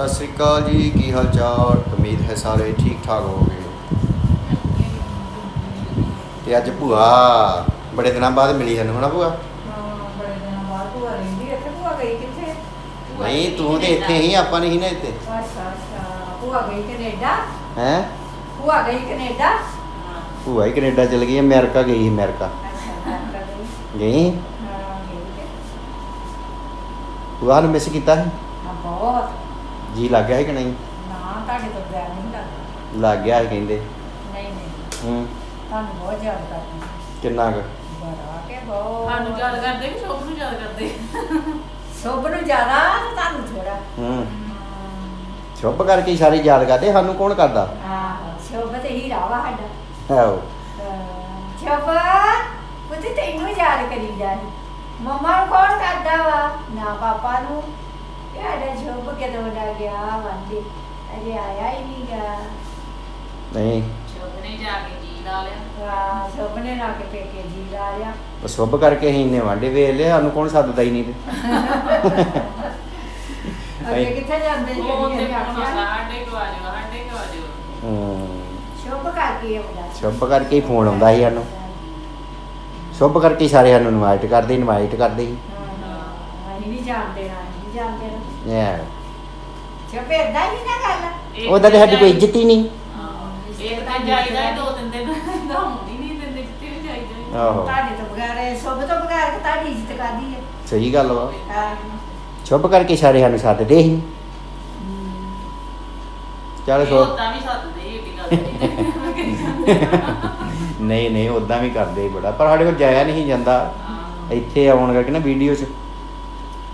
ਸਤਿ ਸ੍ਰੀ ਅਕਾਲ ਜੀ ਕੀ ਹਾਲ ਚਾਲ? ਉਮੀਦ ਹੈ ਸਾਰੇ ਠੀਕ ਠਾਕ ਹੋਵੋਗੇ। ਤੇ ਅੱਜ ਭੂਆ ਬੜੇ ਦਿਨਾਂ ਬਾਅਦ ਮਿਲੀ ਸਾਨੂੰ ਹਨਾ ਭੂਆ? ਹਾਂ ਬੜੇ ਦਿਨਾਂ ਬਾਅਦ ਭੂਆ ਰਹਿੰਦੀ ਇੱਥੇ ਭੂਆ ਗਈ ਕਿੱਥੇ? ਨਹੀਂ ਤੂੰ ਤੇ ਇੱਥੇ ਹੀ ਆਪਾਂ ਨਹੀਂ ਨਾ ਇੱਥੇ। ਅੱਛਾ ਅੱਛਾ ਭੂਆ ਗਈ ਕੈਨੇਡਾ? ਹੈ? ਭੂਆ ਗਈ ਕੈਨੇਡਾ? ਭੂਆ ਹੀ ਕੈਨੇਡਾ ਚਲ ਗਈ ਅਮਰੀਕਾ ਗਈ ਅਮਰੀਕਾ। ਗਈ। ਭੂਆ ਨੂੰ ਮਿਸ ਕੀਤਾ ਹਾਂ ਬਹੁਤ। ਜੀ ਲੱਗ ਗਿਆ ਸੀ ਕਿ ਨਹੀਂ? ਨਾ ਤੁਹਾਡੇ ਤੋਂ ਬਗੈਰ ਨਹੀਂ ਲੱਗਦਾ ਲੱਗ ਗਿਆ ਸੀ ਕਹਿੰਦੇ। ਨਹੀਂ ਨਹੀਂ। ਹੂੰ। ਤੁਹਾਨੂੰ ਬਹੁਤ ਯਾਦ ਕਰਦੀ ਕਿੰਨਾ ਕੁ? ਬੜਾ ਕੇ ਬਹੁਤ। ਸਾਨੂੰ ਯਾਦ ਕਰਦੇ ਕਿ ਸ਼ੋਭ ਨੂੰ ਯਾਦ ਕਰਦੇ। ਸੁਭ ਨੂੰ ਜ਼ਿਆਦਾ ਤੇ ਤੁਹਾਨੂੰ ਥੋੜਾ ਹੂੰ। ਚੁੱਪ ਕਰਕੇ ਹੀ ਸਾਰੇ ਯਾਦ ਕਰਦੇ ਸਾਨੂੰ ਕੌਣ ਕਰਦਾ? ਹਾਂ ਸ਼ੁਭ ਤੇ ਹੀਰਾ ਵਾ ਸਾਡਾ। ਹੈ ਉਹ ਸ਼ੁਭ ਪੁੱਤ ਤੈਨੂੰ ਯਾਦ ਕਰੀ ਜਾਈ ਮਮਾ ਨੂੰ ਕੌਣ ਕਰਦਾ ਵਾ? ਨਾ ਪਾਪਾ ਨੂੰ। ਸਾਡਾ ਸ਼ੁਭ ਕਦੋਂ ਦਾ ਗਿਆ ਵਾਂਦੇ ਅਜੇ ਆਇਆ ਹੀ ਨਹੀਂ ਗਾ। ਨਹੀਂ। ਸ਼ੋਭ ਨੇ ਜਾ ਕੇ ਜੀ ਲਾ ਲਿਆ। ਸ਼ੁਭ ਨੇ ਨਾ ਕੇ ਪੇਕੇ ਜੀ ਲਾ ਲਿਆ। ਉਹ ਸੁੱਭ ਕਰਕੇ ਹੀ ਇੰਨੇ ਵਾਂਡੇ ਵੇਖ ਲਏ ਸਾਨੂੰ ਕੌਣ ਸੱਦਦਾ ਹੀ ਨਹੀਂ ਤੇ। ਅੱਗੇ ਕਿੱਥੇ ਜਾਂਦੇ ਸੀ ਉਹ ਤੇ ਕਦੀ ਫੋਨ ਆਖਿਆ ਸਾਡੇ ਕੋ ਆ ਜਾਓ ਸਾਡੇ ਕੋ ਆ ਜਾਓ ਹੂੰ। ਸ਼ੁਭ ਕਰਕੇ ਆਉਂਦਾ ਸੀ। ਸ਼ੁਭ ਕਰਕੇ ਹੀ ਫੋਨ ਆਉਂਦਾ ਸੀ ਸਾਨੂੰ। ਸ਼ੁਭ ਕਰਕੇ ਹੀ ਸਾਰੇ ਸਾਨੂੰ ਇਨਵਾਈਟ ਕਰਦੇ ਇਨਵਾਈਟ ਕਰਦੇ ਸੀ। ਹਾਂ, ਹਾਂ, ਅਸੀਂ ਨਹੀਂ ਜਾਣਦੇ ਨਾ ਨਾ। ਏਦਾਂ ਹੀ ਨਾ ਗੱਲ। ਇੱਕ ਉਹਦਾ ਤੇ ਸਾਡੀ ਕੋਈ ਇੱਜ਼ਤ ਹੀ ਨਹੀਂ। ਹਾਂ, ਇੱਕ ਤਾਂ ਜਾਈਦਾ ਹੈ, ਦੋ ਤਿੰਨ ਦਿਨ ਦਾ ਹੁੰਦੀ ਨਹੀਂ ਦਿੰਦੇ ਜਿੱਥੇ ਵੀ ਜਾਈਦਾ ਹੈ। ਆਹੋ। ਤੁਹਾਡੇ ਤੋਂ ਬਗੈਰ ਸ਼ੁਭ ਤੋਂ ਬਗੈਰ ਤੁਹਾਡੀ ਇੱਜ਼ਤ ਕਰਦੀ ਹੈ ਸਹੀ ਗੱਲ ਵਾ। ਹਾਂ। ਸ਼ੁਭ ਕਰਕੇ ਸਾਰੇ ਸਾਨੂੰ ਸੱਦਦੇ ਸੀ ਚੱਲ ਇਹ ਸੋ ਉਦਾਂ ਵੀ ਸੱਦਦੇ ਸੀ, ਏਡੀ ਗੱਲ ਨਹੀਂ ਨਹੀਂ ਨਹੀਂ ਉਦਾਂ ਵੀ ਕਰਦੇ ਸੀ ਬੜਾ। ਪਰ ਸਾਡੇ ਕੋਲ ਜਾਇਆ ਨਹੀਂ ਸੀ ਜਾਂਦਾ। ਹਾਂ। ਇੱਥੇ ਆਉਣ ਕਰਕੇ ਨਾ ਵੀਡੀਓ 'ਚ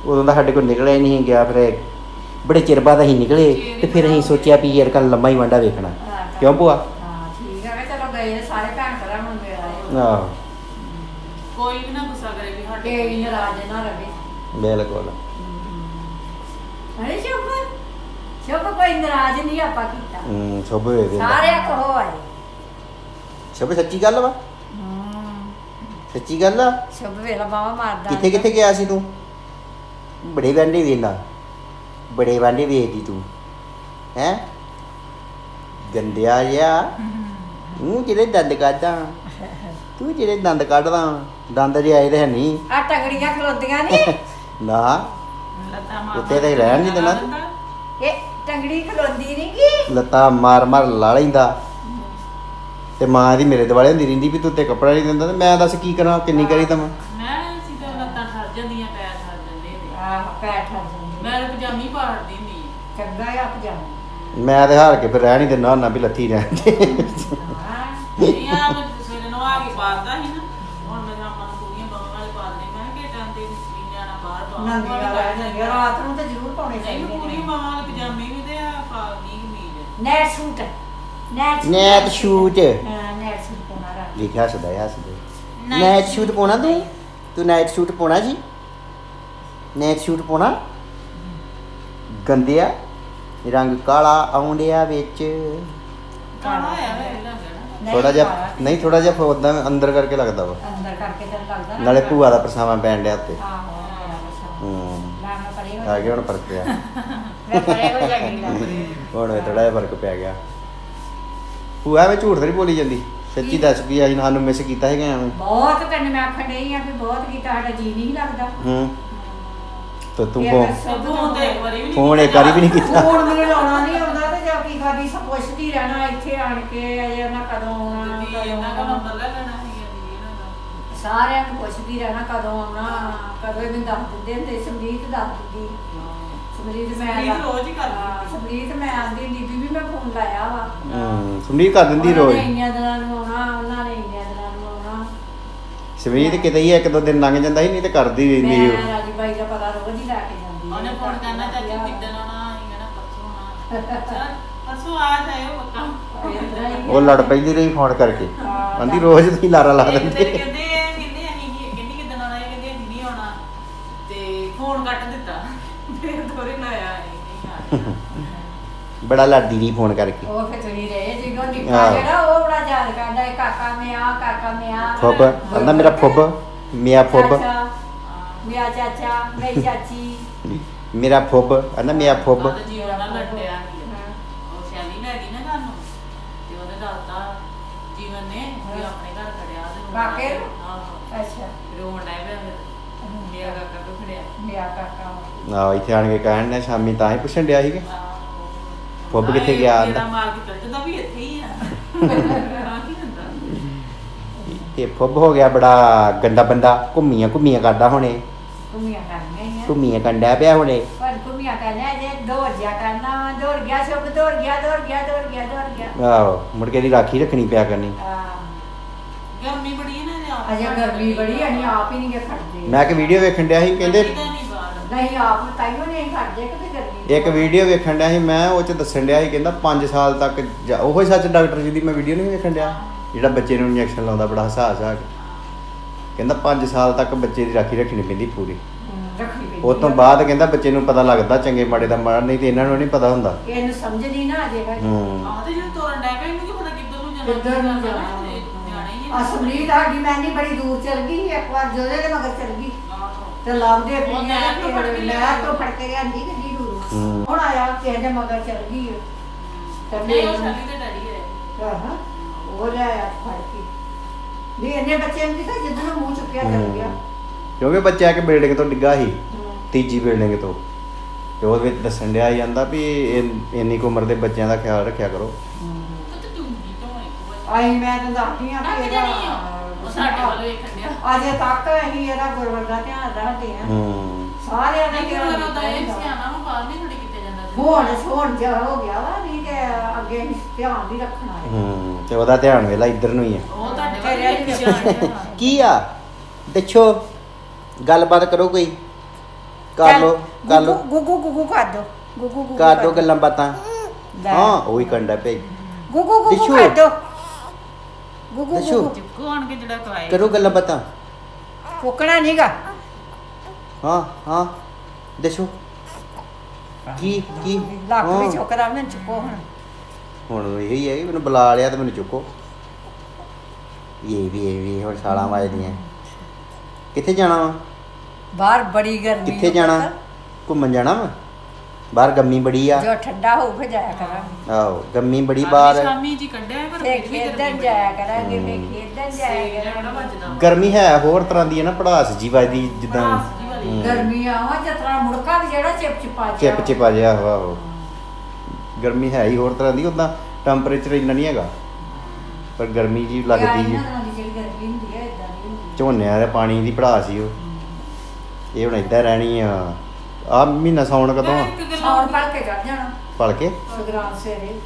ਉਦੋਂ ਦਾ ਸਾਡੇ ਕੋਲ ਨਿਕਲਿਆ ਹੀ ਨਹੀਂ ਗਿਆ ਫਿਰ ਬੜੇ ਚਿਰ ਬਾਅਦ ਅਸੀਂ ਨਿਕਲੇ ਤੇ ਫਿਰ ਅਸੀਂ ਸੋਚਿਆ ਵੀ ਯਾਰ ਕੱਲ ਲੰਮਾ ਹੀ ਵਾਂਡਾ ਵੇਖਣਾ। ਕਿਉਂ ਭੂਆ? ਹਾਂ ਠੀਕ ਹੈ ਚਲੋ ਗਏ ਸਾਰੇ ਭੈਣ ਭਰਾ ਹੁਣ ਆਏ ਆਹੋ। ਕੋਈ ਵੀ ਨਾ ਗੁੱਸਾ ਕਰੇ ਵੀ ਸਾਡੇ ਇਹ ਨਾਰਾਜ਼ ਨਾ ਰਵੇ। ਬਿਲਕੁਲ। ਅਰੇ ਸ਼ੁਭ ਸ਼ੁਭ ਕੋਈ ਨਾਰਾਜ਼ ਨਹੀਂ ਆਪਾਂ ਕੀਤਾ। ਹੂੰ ਸ਼ੁਭ ਹੋਏ ਦੇ ਸਾਰਿਆਂ ਕੋ ਆਏ। ਸ਼ੁਭ ਸੱਚੀ ਗੱਲ ਵਾ? ਸੱਚੀ ਗੱਲ ਆ? ਸ਼ੁਭ ਵੇਲਾ ਬਾਵਾ ਮਾਰਦਾ ਕਿੱਥੇ ਕਿੱਥੇ ਗਿਆ ਸੀ ਤੂੰ? ਬੜੇ ਵਾਂਡੇ ਵੇਖਦਾ ਬੜੇ ਵਾਂਡੇ ਵੇਖਦੀ ਤੂੰ ਹੈ? ਗੰਦਿਆ ਜਿਹਾ ਤੂੰ ਜਿਹੜੇ ਦੰਦ ਕੱਢਦਾ ਤੂੰ ਜਿਹੜੇ ਦੰਦ ਕੱਢਦਾ ਦੰਦ ਜੇ ਆਏ ਤੇ ਹੈ ਨਹੀਂ। ਆ ਟੰਗੜੀਆਂ ਖਲੋਦੀਆਂ ਨਹੀਂ ਨਾ ਲੱਤਾਂ ਮਾਰ ਉੱਤੇ ਤਾਂ ਰਹਿਣ ਨੀ ਦੇਣਾ। ਇਹ ਟੰਗੜੀ ਖਲੋਂਦੀ ਨਹੀਂ ਕੀ ਲੱਤਾਂ ਮਾਰ ਮਾਰ ਲਾ ਲੈਂਦਾ। ਤੇ ਮਾਂ ਦੀ ਮੇਰੇ ਦੁਆਲੇ ਹੁੰਦੀ ਰਹਿੰਦੀ ਵੀ ਤੂੰ ਤੇ ਕੱਪੜਾ ਨਹੀਂ ਦਿੰਦਾ ਤੇ ਮੈਂ ਦੱਸ ਕੀ ਕਰਾਂ ਕਿੰਨੀ ਕਰੀ ਦਵਾਂ ਮੈਂ ਸਿੱਧਾ ਲੱਤਾਂ ਠਰ ਜਾਂਦੀਆਂ ਪੈਰ ਠਰ ਜਾਂਦੇ ਜਾਂਦੀ ਮੈਂ ਤਾਂ ਪਜਾਮੀ ਪਾੜਦੀ ਨਹੀਂ ਚੰਗਾ ਆ ਪਜਾਮਾ। ਮੈਂ ਤੇ ਹਾਰ ਕੇ ਫਿਰ ਰਹਿਣ ਹੀ ਦਿੰਦਾ ਹੁੰਦਾ ਵੀ ਲੱਥੀ ਰਹਿਣ ਦੇ। ਹਾਂ ਇਹ ਆ ਮੈਂ ਸਵੇਰੇ ਨਵਾ ਕੇ ਪਾਦਾ ਸੀ ਨਾ। ਹੁਣ ਮੈਂ ਆਪਾਂ ਨੂੰ ਪੂਰੀਆਂ ਬਾਹਾਂ ਵਾਲੇ ਪਾ ਲਏ ਮੈਂ ਕਿਹਾ ਟਾਂ ਤੇ ਵੀ ਜਾਣਾ ਬਾਹਰ ਬਾਹਰ ਨੰਗੀ ਵਾਲਾ ਨੰਗੀ ਰਾਤ ਨੂੰ ਤਾਂ ਜ਼ਰੂਰ ਪਾਉਣੇ ਨਹੀਂ ਮੈਂ ਚਾਹੀਦੇ ਪੂਰੀ ਨੇ। ਬਾਹਾਂ ਵਾਲੇ ਪਜਾਮੇ ਵੀ ਤੇ ਆ। ਕਮੀਜ਼ net suit. Net suit net suit. ਹਾਂ ਨੈਟ ਸੂਟ ਪਾਉਣਾ ਰਾਤ ਲਿਖਿਆ ਹੱਸਦਾ ਹੈ ਹੱਸਦੇ ਨਾਈਟ ਸ਼ੂਟ ਪਾਉਣਾ ਤੂੰ? ਤੂੰ ਨਾਈਟ ਸ਼ੂਟ ਪਾਉਣਾ ਜੀ? ਨਾਈਟ ਸ਼ੂਟ ਪਾਉਣਾ। ਗੰਦਿਆ ਰੰਗ ਕਾਲਾ ਆਉਂਦਿਆ ਵਿੱਚ। ਕਾਲਾ ਆ ਵੇ ਲੱਗਣਾ ਨਹੀਂ ਥੋੜਾ ਜਿਹਾ। ਨਹੀਂ ਥੋੜਾ ਜਿਹਾ ਉਦਾਂ ਅੰਦਰ ਕਰਕੇ ਲੱਗਦਾ ਵਾ। ਅੰਦਰ ਕਰਕੇ ਤਾਂ ਲੱਗਦਾ ਨਾਲੇ ਭੂਆ ਦਾ ਪਰਛਾਵਾਂ ਪੈਣ ਡਿਆ ਉੱਤੇ। ਆਹੋ ਹੂੰ। ਆ ਗਿਆ ਹੁਣ ਫ਼ਰਕ ਪਿਆ। ਹੁਣ ਥੋੜਾ ਜਿਹਾ ਫ਼ਰਕ ਪੈ ਗਿਆ। ਭੂਆ ਐਵੇਂ ਝੂਠ ਨਹੀਂ ਬੋਲੀ ਜਾਂਦੀ। ਸੱਚੀ ਦੱਸ ਵੀ ਅਸੀਂ ਸਾਨੂੰ ਮਿਸ ਕੀਤਾ ਹੈਗਾ ਐਵੇਂ। ਬਹੁਤ ਤੈਨੂੰ ਮੈਂ ਆਖਣ ਡਈ ਆ ਵੀ ਬਹੁਤ ਕੀਤਾ ਸਾਡਾ ਜੀ ਨਹੀਂ ਲੱਗਦਾ। ਹੂੰ। ਤੇ ਤੂੰ ਇਹ ਫੋਨ ਤਾਂ ਇੱਕ ਵਾਰੀ ਵੀ ਨਹੀਂ ਫੋਨ ਇੱਕ ਵਾਰੀ ਵੀ ਨਹੀਂ ਕੀਤਾ। ਫੋਨ ਮੈਨੂੰ ਲਾਉਣਾ ਨਹੀਂ ਆਉਂਦਾ ਤੇ ਜਾਂ ਕੀ ਕਰਦੀ ਸਭ ਪੁੱਛਦੀ ਰਹਿਣਾ ਇੱਥੇ ਆਣ ਕੇ ਅਜੇ ਉਹਨਾਂ ਕਦੋਂ ਆਉਣਾ ਕਦੋਂ ਇਹਨਾਂ ਦਾ ਆਉਣਾ। ਨੰਬਰ ਲੈ ਲੈਣਾ ਸੀ ਇਹਨਾਂ ਦਾ। ਸਾਰਿਆਂ ਨੂੰ ਪੁੱਛਦੀ ਰਹਿਣਾ ਕਦੋਂ ਆਉਣਾ ਕਦੋਂ ਇਹ ਮੈਨੂੰ ਦੱਸ ਦਿੰਦੇ ਹੁੰਦੇ ਸਮਰੀਤ ਦੱਸ ਦਿੰਦੀ। ਸਮਰੀਤ ਮੈਂ ਸਮਰੀਤ ਰੋਜ਼ ਹੀ ਕਰਦੀ ਹਾਂ, ਸਮਰੀਤ ਮੈਂ ਆਂਦੀ ਬੀਬੀ ਵੀ ਮੈਂ ਫੋਨ ਲਾਇਆ ਵਾ। ਹੂੰ ਸੁਣੀ ਕਰ ਦਿੰਦੀ ਉਹਨਾਂ ਰੋਜ਼। ਨੇ ਇੰਨੀਆਂ ਦਿਨਾਂ ਨੂੰ ਆਉਣਾ ਉਹਨਾਂ ਨੇ ਸਵੇਰ ਤੇ ਕਿਤੇ ਹੀ ਇੱਕ ਦੋ ਦਿਨ ਲੰਘ ਜਾਂਦਾ ਸੀ ਨਹੀਂ ਤੇ ਕਰਦੀ ਰਹਿੰਦੀ ਮੈਂ ਉਹ। ਰਾਜੀ ਬਾਈ ਦਾ ਪਤਾ ਰੋਜ਼ ਹੀ ਲੈ ਕੇ ਜਾਂਦੀ ਉਹਨੇ। ਫੋਨ ਕਰਨਾ ਚਾਚੀ ਕਿੱਦਣ ਆਉਣਾ? ਅਸੀਂ ਕਹਿਣਾ ਪਰਸੋਂ ਆਉਣਾ। ਚੱਲ ਪਰਸੋਂ ਆ ਜਾਇਓ ਪੱਕਾ। ਉਹ ਲੜ ਪੈਂਦੀ ਰਹੀ ਫੋਨ ਕਰਕੇ। ਆਂਦੀ ਰੋਜ਼ ਤੁਸੀਂ ਲਾਰਾ ਲਾ ਇੱਕ ਦਿਨ ਦਿੰਦੇ ਕਹਿੰਦੇ ਇਹ ਕਹਿੰਦੇ ਅਸੀਂ ਕੀ ਕਹਿੰਦੀ ਕਿੱਦਣ ਆਉਣਾ? ਇਹ ਕਹਿੰਦੇ ਅਸੀਂ ਨਹੀਂ ਆਉਣਾ। ਤੇ ਫੋਨ ਕੱਟ ਦਿੱਤਾ। ਫਿਰ ਥੋੜੇ ਨਾ ਆਇਆ ਇਹ ਨਹੀਂ ਆਇਆ ਬੜਾ ਲੜਦੀ ਰਹੀ ਫੋਨ ਕਰਕੇ। ਉਹ ਫਿਰ ਤੁਰੀ ਰਹੇ ਜਿਗੋ ਨਿੱਕਾ ਆਹੋ। ਜਿਹੜਾ ਫੁੱਬ। ਕਹਿੰਦਾ ਮੇਰਾ ਫੁੱਬ ਮੇਰਾ ਫੁੱਬ। ਚਾਚਾ, ਮੇਰਾ ਚਾਚਾ ਮੇਰੀ ਚਾਚੀ। ਮੇਰਾ ਫੁੱਬ ਕਹਿੰਦਾ ਮੇਰਾ ਫੁੱਬ। ਉਹ ਜੀਵਨ ਨਾਲ ਲੜਿਆ ਉਹ ਸ਼ੈਲੀ ਨੇ ਹੈਗੀ ਨਾ ਤੁਹਾਨੂੰ। ਤੇ ਉਹਦੇ ਦਾਦਾ ਜੀਵਨ ਇੱਥੇ ਆਣ ਕਹਿਣ ਨੇ ਸ਼ਾਮੀ ਤਾਂ ਪੁੱਛਣ ਡਿਆ ਸੀਗਾ। ਫੁੱਬ ਕਿੱਥੇ ਗਿਆ ਇਹ ਫੁੱਬ ਹੋ ਗਿਆ ਬੜਾ ਗੰਦਾ ਬੰਦਾ ਘੁੰਮੀਆਂ ਘੁੰਮੀਆਂ ਕਰਦਾ ਹੁਣੇ। ਘੁੰਮੀਆਂ ਕਰਨੀਆਂ ਆ। ਘੁੰਮੀਆਂ ਕੰਡਿਆ ਪਿਆ ਹੁਣੇ। ਪਰ ਘੁੰਮੀਆਂ ਕਰਨੀਆਂ ਜੇ ਦੌੜ ਜਾ ਕਰਨਾ ਦੌੜ ਗਿਆ ਸਭ ਦੌੜ ਗਿਆ ਦੌੜ ਗਿਆ ਦੌੜ ਗਿਆ ਦੌੜ ਗਿਆ। ਆਹੋ ਮੁੜ ਕੇ ਦੀ ਰਾਖੀ ਰੱਖਣੀ ਪਿਆ ਕਰਨੀ। ਆਹ, ਗਰਮੀ ਬੜੀ ਹੈ ਨਾ ਇਹਦੇ ਆਪ ਅਜੇ ਗਰਮੀ ਬੜੀ ਆ, ਅਸੀਂ ਆਪ ਹੀ ਨਹੀਂ ਗੇ ਖੜਦੇ। ਮੈਂ ਇੱਕ ਵੀਡੀਓ ਵੇਖਣ ਡਿਆ ਸੀ ਕਹਿੰਦੇ ਕੱਢੀਦਾ ਨੀ ਬਾਹਰ। ਨਹੀਂ ਆਪ ਤਾਈਓ ਨਹੀਂ ਖੜਦੇ ਕਿ ਗਰਮੀ ਇੱਕ ਵੀਡੀਓ ਵੇਖਣ ਡਿਆ ਸੀ ਮੈਂ ਉਹ ਚ ਦੱਸਣ ਡਿਆ ਸੀ ਕਹਿੰਦਾ 5 ਸਾਲ ਤੱਕ ਜਾ- ਉਹੋ ਹੀ ਸੱਚ ਡਾਕਟਰ ਜੀ ਦੀ ਮੈਂ ਵੀਡੀਓ ਨਹੀਂ ਵੇਖਣ ਡਿਆ। ਜਿਹੜਾ ਬੱਚੇ ਨੂੰ ਇੰਜੈਕਸ਼ਨ ਲਾਉਂਦਾ ਬੜਾ ਹਸਾ ਹਸਾ ਕੇ ਕਹਿੰਦਾ 5 ਸਾਲ ਤੱਕ ਬੱਚੇ ਦੀ ਰਾਖੀ ਰੱਖਣੀ ਪੈਂਦੀ ਪੂਰੀ ਰੱਖਣੀ ਪੈਂਦੀ ਉਸ ਤੋਂ। ਬਾਅਦ ਕਹਿੰਦਾ ਬੱਚੇ ਨੂੰ ਪਤਾ ਲੱਗਦਾ ਚੰਗੇ ਮਾੜੇ ਦਾ ਮਾੜਾ ਨਹੀਂ ਤੇ ਇਹਨਾਂ ਨੂੰ ਨਹੀਂ ਪਤਾ ਹੁੰਦਾ ਇਹਨੂੰ ਸਮਝ ਨਹੀਂ ਨਾ ਅਜੇ ਹੈਗੀ। ਹੂੰ ਆਹ ਤੇ ਜਦੋਂ ਤੋਰਨ ਡੈ ਪਿਆ ਇਹਨੂੰ ਕੀ ਪਤਾ ਕਿੱਧਰ ਨੂੰ ਜਾਣਾ ਕਿੱਧਰ ਨੂੰ ਕਿੱਧਰ ਜਾਣਾ ਤੇ ਜਾਣਾ ਹੀ ਹੈ। ਅਸਲੀ ਸਾਡੀ ਮੈਨੀ ਬੜੀ ਦੂਰ ਚਲ ਗਈ ਇੱਕ ਵਾਰ ਜੋਦੇ ਦੇ ਮਗਰ ਚਲ ਗਈ ਆਹੋ। ਤੇ ਲੱਭਦੇ ਉਹ ਨਹਿਰ ਤੋਂ ਫੜ ਕੇ ਲਿਆ। ਨਹਿਰ ਤੋਂ ਫੜ ਕੇ ਲਿਆਂਦੀ ਗੱਡੀ ਦੂਰ ਹੂੰ। ਹੁਣ ਆਇਆ ਕਿਸੇ ਦੇ ਮਗਰ ਚਲ ਗਈ ਉਹ। ਤੇ ਨਹੀਂ ਉਹ ਫਿਰ- ਸਾਡੀ ਤੇ ਡੈਡੀ ਹੈ ਆਹਾ, ਉਹ ਲਿਆਇਆ ਫੜ ਕੇ। ਵੀ ਇਹਨੇ ਬੱਚੇ ਨੂੰ ਕਿਹਾ ਜਿੱਦਣ ਮੂੰਹ ਚੁੱਕਿਆ ਗਿਆ। ਕਿਉਂਕਿ ਬੱਚਾ ਇੱਕ ਬਿਲਡਿੰਗ ਤੋਂ ਡਿੱਗਾ ਸੀ। ਤੀਜੀ ਬਿਲਡਿੰਗ ਤੋਂ। ਤੇ ਉਹਦੇ ਵਿੱਚ ਦੱਸਣ ਡਿਆ ਜਾਂਦਾ ਵੀ ਇਨ- ਇੰਨੀ ਕੁ ਉਮਰ ਦੇ ਬੱਚਿਆਂ ਦਾ ਖਿਆਲ ਰੱਖਿਆ ਕਰੋ। ਆਈ ਮੈਂ ਤਾਂ ਦੱਸਦੀ ਆ ਨਾ ਕਿ ਕਿਤੇ ਨਹੀਂ ਆ। ਉਹ ਸਾਡੇ ਵੱਲ ਵੇਖਣ ਡਿਆ। ਅਜੇ ਤੱਕ ਅਸੀਂ ਇਹਦਾ ਗੁਰਵਰ ਦਾ ਧਿਆਨ ਰੱਖਦੇ ਆ ਹੂੰ। ਸਾਰਿਆਂ ਦਾ ਨਹੀਂ ਕਿ ਧਿਆਨ ਉਹਨਾਂ ਦਾ ਇਹ ਰੱਖੀਦਾ। ਸਿਆਣਾ ਹੁਣ ਹੁਣ ਜਾ ਹੋ ਗਿਆ ਵਾ? ਨਹੀਂ ਤੇ ਅੱਗੇ ਧਿਆਨ ਵੀ ਰੱਖਣਾ ਹੈ। ਹੂੰ ਤੇ ਉਹਦਾ ਧਿਆਨ ਵੇਲਾ ਇੱਧਰ ਨੂੰ ਹੀ ਆ। ਉਹ ਤੁਹਾਡੇ ਵੱਲ ਜਾਣ ਡਿਆ। ਕੀ ਆ? ਦੱਸੋ ਗੱਲਬਾਤ ਕਰੋ ਕੋਈ। ਕਰ ਲੋ ਕਰ ਲੋ ਗੁੱਗੂ ਗੁੱਗੂ ਕਰ ਦੋ। ਗੁੱਗੂ ਗੁੱਗੂ ਕਰ ਦੋ ਗੱਲਾਂ ਬਾਤਾਂ। ਲੈ। ਹਾਂ ਉਹੀ ਕੰਡਾ ਭਈ ਗੁੱਗੂ ਗੁੱਗੂ ਦਿਸ਼ੂ। ਕਰ ਦੋ। ਗੁੱਗੂ ਦਿਸ਼ੂ। ਗੁੱਗੂ। ਚੁੱਕੋ ਆਣ ਕੇ ਜਿਹੜਾ ਕਵਾਏ ਕਰੋ ਗੱਲਾਂ ਬਾਤਾਂ। ਫੁਕਣਾ ਨਹੀਂਗਾ ਹਾਂ ਹਾਂ। ਦੱਸੋ। ਕੀ ਕੀ? ਲੱਕ ਵੀ ਹਾਂ। ਚੁੱਕਦਾ ਮੈਂ ਚੁੱਕੋ ਹੁਣ। ਹੁਣ ਇਹੀ ਹੈ ਕਿ ਮੈਨੂੰ ਬੁਲਾ ਲਿਆ ਤੇ ਮੈਨੂੰ ਚੁੱਕੋ। ਇਹ ਵੀ ਇਹ ਵੀ ਹੁਣ ਛਾਲਾਂ ਵੱਜਦੀਆਂ। ਕਿੱਥੇ ਜਾਣਾ ਵਾ? ਬਾਹਰ ਬੜੀ ਗਰਮੀ ਕਿੱਥੇ ਜਾਣਾ। ਘੁੰਮਣ ਜਾਣਾ ਵਾ? ਬਾਹਰ ਗੰਮੀ ਬੜੀ ਆ। ਜੋ ਠੰਡਾ ਹੋਊ ਫਿਰ ਜਾਇਆ ਕਰਾਂਗੇ। ਆਹੋ ਗੰਮੀ ਬੜੀ ਬਾਹਰ। ਸ਼ਾਮੀ ਜੀ ਕੱਢਿਆ ਪਰ ਫੇ ਫਿਰ ਵੀ ਖੇਡਣ ਗਰਮੀ ਜਾਇਆ ਕਰਾਂਗੇ ਫੇ ਹਮ। ਖੇਡਣ ਜਾਇਆ ਕਰਾਂਗੇ। ਵੱਜਦਾ ਵਾ। ਗਰਮੀ ਹੈ ਹੋਰ ਤਰ੍ਹਾਂ ਦੀ ਹੈ ਨਾ ਪੜਾਸ ਜੀ ਵੱਜਦੀ ਜਿੱਦਾਂ ਭੜਾਸ ਜਿਹੀ ਗਰਮੀ ਆਵਾ ਜਤਰਾ ਮੁੜਕਾ ਵੀ ਜਿਹੜਾ ਚਿਪ ਚਿਪਾ ਜਿਹਾ ਚਿਪ ਚਿਪਾ ਜਿਹਾ ਵਾ ਉਹ ਗਰਮੀ ਹੈ ਹੀ ਹੋਰ ਤਰ੍ਹਾਂ ਦੀ ਉਦਾਂ ਟੈਂਪਰੇਚਰ ਇੰਨਾ ਨਹੀਂ ਹੈਗਾ। ਪਰ ਗਰਮੀ ਜੀ ਲੱਗਦੀ ਜੀ ਇਹਨਾਂ ਦੀ ਜਿਹੜੀ ਗਰਮੀ ਹੁੰਦੀ ਹੈ ਇਦਾਂ ਦੀ ਹੁੰਦੀ ਹੈ। ਝੋਨਿਆਂ ਦੇ ਪਾਣੀ ਦੀ ਪੜਾਸ ਹੀ ਉਹ। ਇਹ ਹੁਣ ਏਦਾਂ ਰਹਿਣੀ ਆ। ਆ ਮਹੀਨਾ ਸੌਣ ਕਦੋਂ ਆ? ਇੱਕ ਗੱਲ ਸੌਣ ਪੜ ਕੇ ਚੜ ਜਾਣਾ। ਪੜ ਕੇ ਸਗਰਾਮ ਸਵੇਰੇ।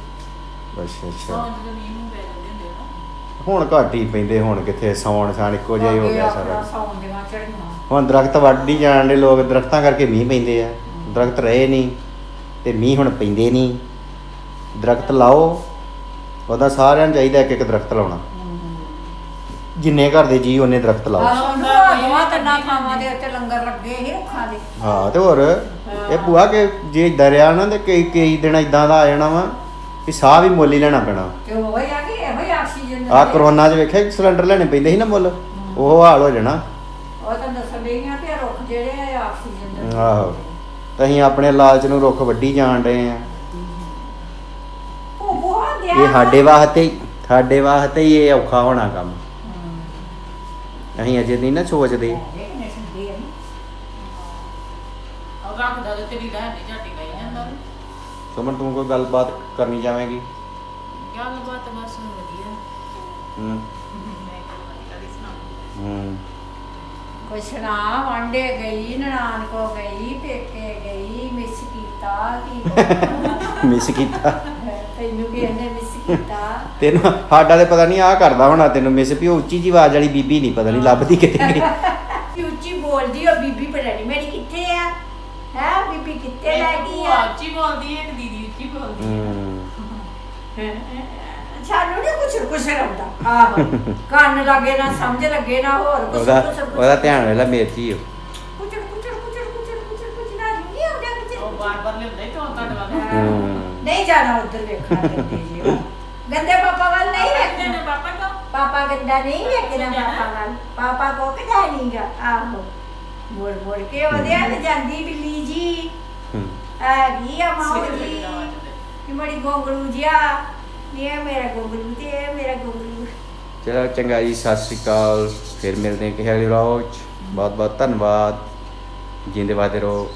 ਅੱਛਾ ਅੱਛਾ। ਸੌਣ ਜਦੋਂ ਮੀਂਹ ਨੂੰ ਪੈ ਜਾਂਦੇ ਹੁੰਦੇ ਆ ਨਾ। ਹੁਣ ਘੱਟ ਹੀ ਪੈਂਦੇ ਹੁਣ ਕਿੱਥੇ ਸੌਣ ਸਾਣ ਇੱਕੋ ਜਿਹਾ ਹੀ ਹੋ ਗਿਆ ਸਾਰਾ। ਸੌਣ ਦੀਆਂ ਚੜੀਆਂ ਹੁਣ ਦਰਖਤ ਵੱਢੀ ਜਾਣ ਦੇ ਲੋਕ ਦਰਖਤਾਂ ਕਰਕੇ ਮੀਂਹ ਪੈਂਦੇ ਆ। ਦਰਖਤ ਰਹੇ ਨਹੀਂ ਤੇ ਮੀਂਹ ਹੁਣ ਪੈਂਦੇ ਨਹੀਂ। ਦਰਖਤ ਲਾਓ ਉਹਦਾ ਸਾਰਿਆਂ ਨੂੰ ਚਾਹੀਦਾ ਇੱਕ ਇੱਕ ਦਰਖਤ ਲਾਉਣਾ। ਜਿੰਨੇ ਘਰ ਦੇ ਜੀ ਉਹਨੇ ਦਰਖਤ ਲਾਓ। ਆਹ ਦੁਆ ਤੰਨਾ ਥਾਵਾਂ ਦੇ ਉੱਤੇ ਲੰਗਰ ਲੱਗੇ ਸੀ ਰੁੱਖਾਂ ਦੇ। ਹਾਂ ਤੇ ਹੋਰ ਇਹ ਭੂਆ ਕਿ ਜੇ ਦਰਿਆ ਨਾ ਤੇ ਕਈ ਕਈ ਦਿਨ ਇਦਾਂ ਦਾ ਆ ਜਾਣਾ ਵਾ ਵੀ ਸਾਹ ਵੀ ਮੁੱਲ ਹੀ ਲੈਣਾ ਪੈਣਾ। ਤੇ ਉਹ ਹੀ ਆ ਕਿ ਇਹੋ ਹੀ ਆਕਸੀਜਨ ਆ। ਕਰੋਨਾ 'ਚ ਵੇਖਿਆ ਸਿਲੰਡਰ ਲੈਣੇ ਪੈਂਦੇ ਸੀ ਨਾ ਮੁੱਲ। ਉਹ ਹਾਲ ਹੋ ਜਾਣਾ। ਉਹ ਤਾਂ ਦੱਸਣ ਡਈਆਂ ਕਿ ਇਹ ਰੁੱਖ ਜਿਹੜੇ ਆ ਆਕਸੀਜਨ ਦਿੰਦੇ ਆਹੋ। ਤੇ ਅਸੀਂ ਆਪਣੇ ਲਾਲਚ ਨੂੰ ਰੁੱਖ ਵੱਢੀ ਜਾਣ ਡਏ ਆ। ਉਹ ਬਹੁਤ ਦਿਆ ਇਹ ਸਾਡੇ ਵਾਸਤੇ ਹੀ- ਸਾਡੇ ਵਾਸਤੇ ਹੀ ਇਹ ਔਖਾ ਹੋਣਾ ਕੰਮ। ਅਸੀਂ ਅਜੇ ਨਹੀਂ ਨਾ ਸੋਚਦੇ। ਉਹ ਰੱਖਦਾ ਤੇ ਤੇਰੀ ਰਹਿ ਨਹੀਂ ਝਾਟੀ ਗਈ ਜਾਂਦਾ ਸੁਮਨ ਤੂੰ ਕੋਈ ਗੱਲਬਾਤ ਕਰਨੀ ਚਾਹਵੇਂਗੀ? ਗੱਲਬਾਤ ਬਸ ਵਧੀਆ। ਹੂੰ। ਕੁਛ ਨਾ ਵਾਂਡੇ ਗਈ ਨਨਾਣ ਕੋ ਗਈ ਪੇਕੇ ਗਈ ਮਿਸ ਕੀਤਾ ਕੀ ਮਿਸ ਕੀਤਾ। ਤੈਨੂੰ ਵੀ ਇਹਨੇ ਮਿਸ ਕੀਤਾ? ਤੈਨੂੰ ਸਾਡਾ ਤੇ ਪਤਾ ਨਹੀਂ ਆ ਕਰਦਾ ਹੋਣਾ ਤੈਨੂੰ ਮਿਸ ਵੀ ਉਹ ਉੱਚੀ ਜੀ ਆਵਾਜ਼ ਵਾਲੀ ਬੀਬੀ ਨਹੀਂ ਪਤਾ ਨਹੀਂ ਲੱਭਦੀ ਕਿਤੇ ਉੱਚੀ ਉੱਚੀ ਬੋਲਦੀ ਉਹ ਬੀਬੀ ਪਤਾ ਨਹੀਂ ਮੇਰੀ ਕਿੱਥੇ ਆ? ਹੈ ਬੀਬੀ ਕਿੱਥੇ ਲੈ ਗਈ ਆ? ਉੱਚੀ ਬੋਲਦੀ ਹੈ ਇੱਕ ਦੀਦੀ ਉੱਚੀ ਬੋਲਦੀ ਹੈ ਹੂੰ। ਸਾਨੂੰ ਨਹੀਂ ਕੁਛ ਕੁਛ ਆਉਂਦਾ ਆਹੋ ਕੰਨ ਲੱਗੇ ਨਾ ਸਮਝ ਲੱਗੇ ਨਾ ਹੋਰ ਕੁਛ ਉਹਦਾ ਕੁਛ ਕੁਛ ਉਹਦਾ ਧਿਆਨ ਵੇਲਾ ਮੇਰਤੀ ਹੋ ਕੁਚੜ ਕੁਚੜ ਕੁਚੜ ਕੁਚੜ ਕੁਚੜ ਕੁਚੜ ਨਾ ਨਹੀਂ ਆਉਂਦਾ ਉਹ ਬਾਰ ਬਾਰ ਲਿਆਉਂਦਾ ਤੋਂ ਤੁਹਾਡੇ ਵੱਲ। ਹੂੰ। ਨਹੀਂ ਜਾਣਾ ਉੱਧਰ ਵੇਖਣਾ ਗੰਦੇ ਜੀ। ਗੰਦੇ ਪਾਪਾ ਵੱਲ ਨਹੀਂ ਕਹਿੰਦੇ ਵੇਖਣਾ। ਨੇ? ਪਾਪਾ ਕੋ? ਪਾਪਾ ਗੰਦਾ ਨਹੀਂ ਵੇਖਣਾ ਪਾਪਾ ਵੱਲ। ਪਾਪਾ ਕੋ ਕਦਾ ਨਹੀਂਗਾ ਆਹੋ। ਮੋੜ ਮੋੜ ਕੇ ਉਹਦੇ ਹੱਥ ਜਾਂਦੀ ਬਿੱਲੀ ਜੀ। ਹੂੰ। ਆ ਗਈ ਆ ਮਾਉ ਜੀ। ਕਿ ਮੜੀ ਗੋਗਲੂ ਜਿਆ ਇਹ ਮੇਰਾ ਗੋਗਲੂ ਤੇ ਇਹ ਮੇਰਾ ਗੋਗਲੂ ਚਲੋ, ਚੰਗਾ ਜੀ, ਸਤਿ ਸ਼੍ਰੀ ਅਕਾਲ। ਫਿਰ ਮਿਲਦੇ ਹਾਂ ਕਿਸੇ ਅਗਲੇ ਵਲੌਗ 'ਚ। ਬਹੁਤ ਬਹੁਤ ਧੰਨਵਾਦ। ਜਿੰਦੇ ਵਾਦੇ ਰਹੋ।